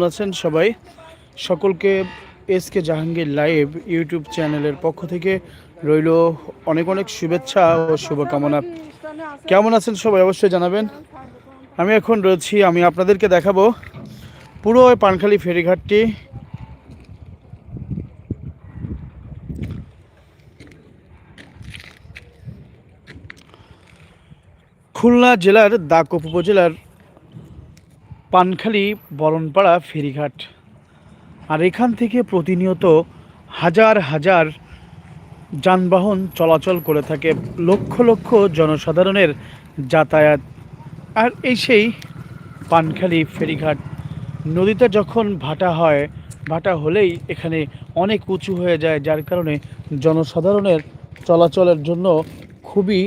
কেমন আছেন সবাই? সকলকে S K Jahangir live YouTube চ্যানেলের পক্ষ থেকে রইল অনেক অনেক শুভেচ্ছা ও শুভকামনা। কেমন আছেন সবাই অবশ্যই জানাবেন। আমি এখন রয়েছি, আমি আপনাদেরকে দেখাবো পুরো পানখালি ফেরিঘাটটি। খুলনা জেলার দাকপ উপজেলার পানখালি, বরণপাড়া, ফেরিঘাট। আর এখান থেকে প্রতিনিয়ত হাজার হাজার যানবাহন চলাচল করে থাকে লক্ষ লক্ষ জনসাধারণের যাতায়াত। আর এই সেই পানখালি, ফেরিঘাট নদীতে যখন ভাটা হয়, ভাটা হলেই এখানে অনেক উঁচু হয়ে যায়, যার কারণে জনসাধারণের চলাচলের জন্য খুবই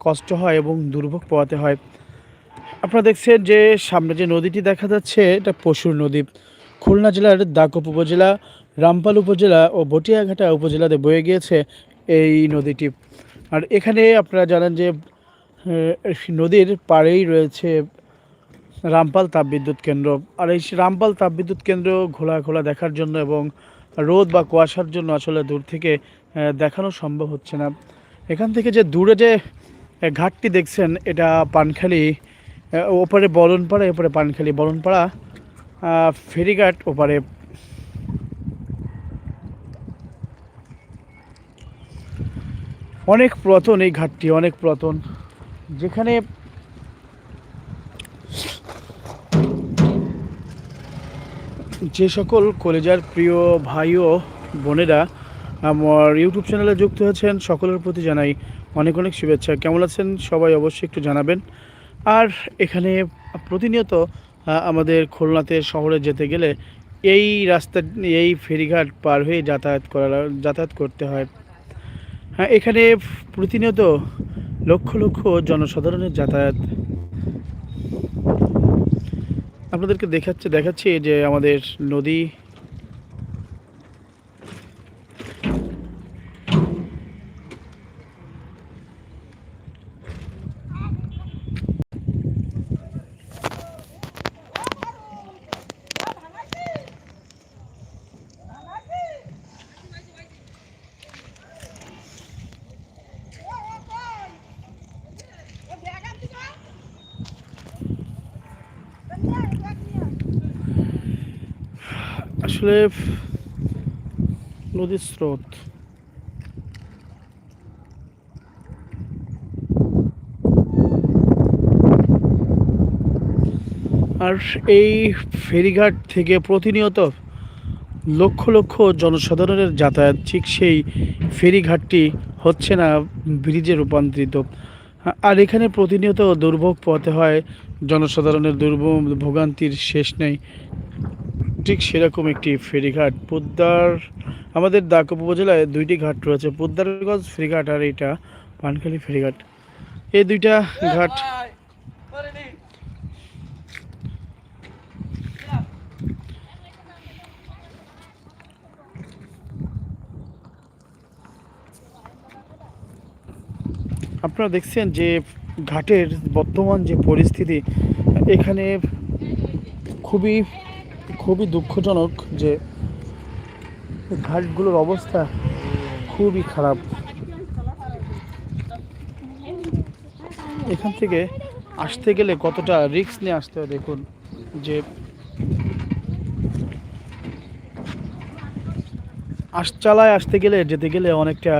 কষ্ট হয় এবং দুর্ভোগ পোয়াতে হয়। আপনারা দেখছেন যে সামনে যে নদীটি দেখা যাচ্ছে, এটা পশুর নদী। খুলনা জেলার দাকপ উপজেলা, রামপাল উপজেলা ও বটিয়াঘাটা উপজেলাতে বয়ে গিয়েছে এই নদীটি। আর এখানে আপনারা জানেন যে নদীর পাড়েই রয়েছে রামপাল তাপবিদ্যুৎ কেন্দ্র। আর এই রামপাল তাপবিদ্যুৎ কেন্দ্র ঘোলা ঘোলা দেখার জন্য এবং রোদ বা কুয়াশার জন্য আসলে দূর থেকে দেখানো সম্ভব হচ্ছে না। এখান থেকে যে দূরে যে ঘাটটি দেখছেন, এটা পানখালি ওপারে বলনপাড়া এপারে পানখালি বলনপাড়া ফেরিঘাট ওপারে। অনেক পুরাতন এই ঘাটটি, অনেক পুরাতন। যেখানে যে সকল কলেজার প্রিয় ভাই ও বোনেরা আমার ইউটিউব চ্যানেলে যুক্ত হয়েছেন, সকলের প্রতি জানাই অনেক অনেক শুভেচ্ছা। কেমন আছেন? সবাই অবশ্যই একটু জানাবেন। আর এখানে প্রতিনিয়ত আমাদের খুলনাতে শহরে যেতে গেলে এই রাস্তা, এই ফেরিঘাট পার হয়ে যাতায়াত করা যাতায়াত করতে হয়। হ্যাঁ এখানে প্রতিনিয়ত লক্ষ লক্ষ জনসাধারণের যাতায়াত। আপনাদেরকে দেখাচ্ছে, দেখাচ্ছি যে আমাদের নদী আসলে নদীর স্রোত। আর এই ফেরিঘাট থেকে প্রতিনিয়ত লক্ষ লক্ষ জনসাধারণের যাতায়াত, ঠিক সেই ফেরিঘাটটি হচ্ছে না ব্রিজে রূপান্তরিত। আর এখানে প্রতিনিয়ত দুর্ভোগ পথে হয়, জনসাধারণের দুর্ভোগ, ভোগান্তির শেষ নেই। ঠিক সেরকম একটি ফেরিঘাট, পোদ্দার, আমাদের দাক উপজেলায় দুইটি ঘাট রয়েছে, পোদ্দারগঞ্জ ফেরিঘাট আর এটা পানখালি ফেরিঘাট। এই দুইটা ঘাট আপনারা দেখছেন যে ঘাটের বর্তমান যে পরিস্থিতি, এখানে খুবই খুবই দুঃখজনক যে ঘাটগুলোর অবস্থা খুবই খারাপ। এখান থেকে আসতে গেলে কতটা রিস্ক নিয়ে আসতে হয় দেখুন, যে আস চালায় আসতে গেলে, যেতে গেলে অনেকটা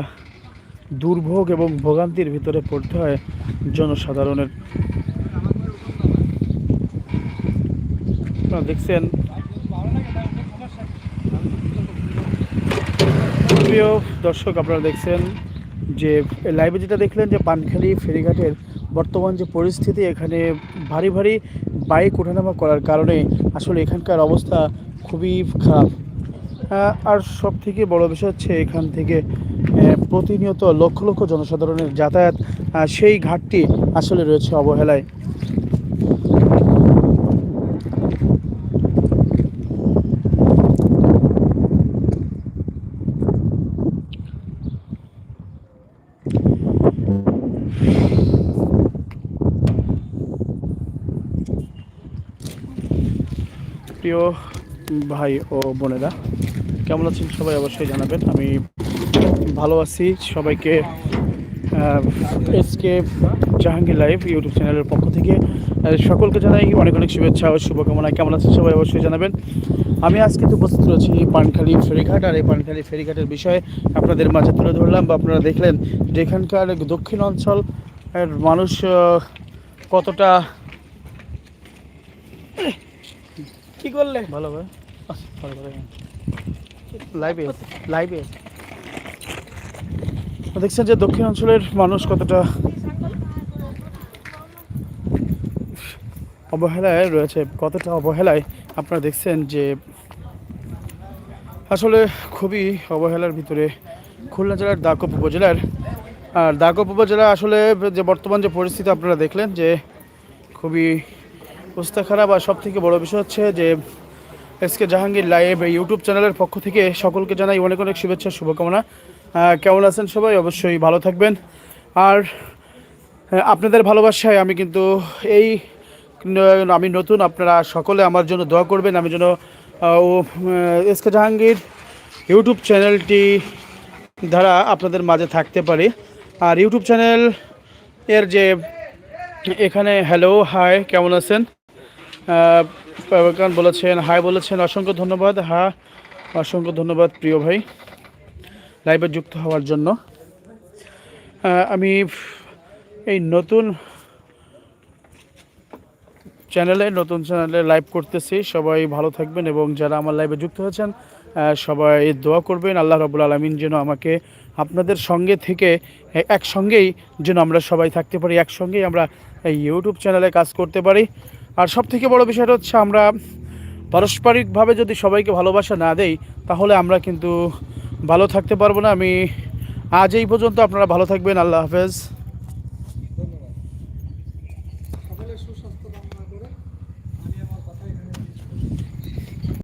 দুর্ভোগ এবং ভোগান্তির ভিতরে পড়তে হয় জনসাধারণের। দেখছেন প্রিয় দর্শক, আপনারা দেখছেন যে লাইভে যেটা দেখলেন যে পানখালি ফেরিঘাটের বর্তমান যে পরিস্থিতি, এখানে ভারী ভারী বাইক ওঠানামা করার কারণে আসলে এখানকার অবস্থা খুবই খারাপ। আর সব থেকে বড় বিষয় হচ্ছে এখান থেকে প্রতিনিয়ত লক্ষ লক্ষ জনসাধারণের যাতায়াত সেই ঘাটটি আসলে রয়েছে অবহেলায়। প্রিয় ভাই ও বোনেরা, কেমন আছেন সবাই? অবশ্যই জানাবেন। আমি ভালো আছি সবাইকে এসকে জাহাঙ্গীর লাইভ ইউটিউব চ্যানেলের পক্ষ থেকে। সকলকে জানাই অনেক অনেক শুভেচ্ছা ও শুভকামনা। কেমন আছেন সবাই অবশ্যই জানাবেন। আমি আজকে তো উপস্থিত রয়েছি পানখালি ফেরিঘাট আর এই পানখালি ফেরিঘাটের বিষয়ে আপনাদের মাঝে তুলে ধরলাম বা আপনারা দেখলেন যে এখানকার দক্ষিণ অঞ্চল মানুষ কতটা কি করলে? ভালো ভাই লাইভে লাইভে দেখছেন যে দক্ষিণ অঞ্চলের মানুষ কতটা অবহেলায় রয়েছে, কতটা অবহেলায় আপনারা দেখছেন যে আসলে খুবই অবহেলার ভিতরে খুলনা জেলার দাকপ উপজেলার। আর দাকপ উপজেলা আসলে যে বর্তমান যে পরিস্থিতি আপনারা দেখলেন যে খুবই অবস্থা খারাপ আর সব থেকে বড় বিষয় হচ্ছে যে এসকে জাহাঙ্গীর লাইভ ইউটিউব চ্যানেলের পক্ষ থেকে সকলকে জানাই অনেক অনেক শুভেচ্ছা, শুভকামনা। কেমন আছেন সবাই? অবশ্যই ভালো থাকবেন। আর আপনাদের ভালোবাসায় আমি কিন্তু এই আমি নতুন, আপনারা সকলে আমার জন্য দোয়া করবেন। আমি যেন ও এসকে জাহাঙ্গীর ইউটিউব চ্যানেলটি দ্বারা আপনাদের মাঝে থাকতে পারি। আর ইউটিউব চ্যানেল এর যে, এখানে হ্যালো, হাই, কেমন আছেন? বলেছেন, হাই বলেছেন, অসংখ্য ধন্যবাদ। হ্যাঁ অসংখ্য ধন্যবাদ, প্রিয় ভাই। লাইভে যুক্ত হওয়ার জন্য। আমি এই নতুন চ্যানেলে নতুন চ্যানেলে লাইভ করতেছি। সবাই ভালো থাকবেন এবং যারা আমার লাইভে যুক্ত হয়েছেন সবাই দোয়া করবেন। আল্লাহ রবুল আলমিন যেন আমাকে আপনাদের সঙ্গে থেকে একসঙ্গেই যেন আমরা সবাই থাকতে পারি, একসঙ্গেই আমরা এই ইউটিউব চ্যানেলে কাজ করতে পারি। আর সব থেকে বড় বিষয়টা হচ্ছে আমরা পারস্পরিকভাবে যদি সবাইকে ভালোবাসা না দেই, তাহলে আমরা কিন্তু ভালো থাকতে পারব না। আমি আজ এই পর্যন্ত আপনারা ভালো থাকবেন। আল্লাহ হাফেজ।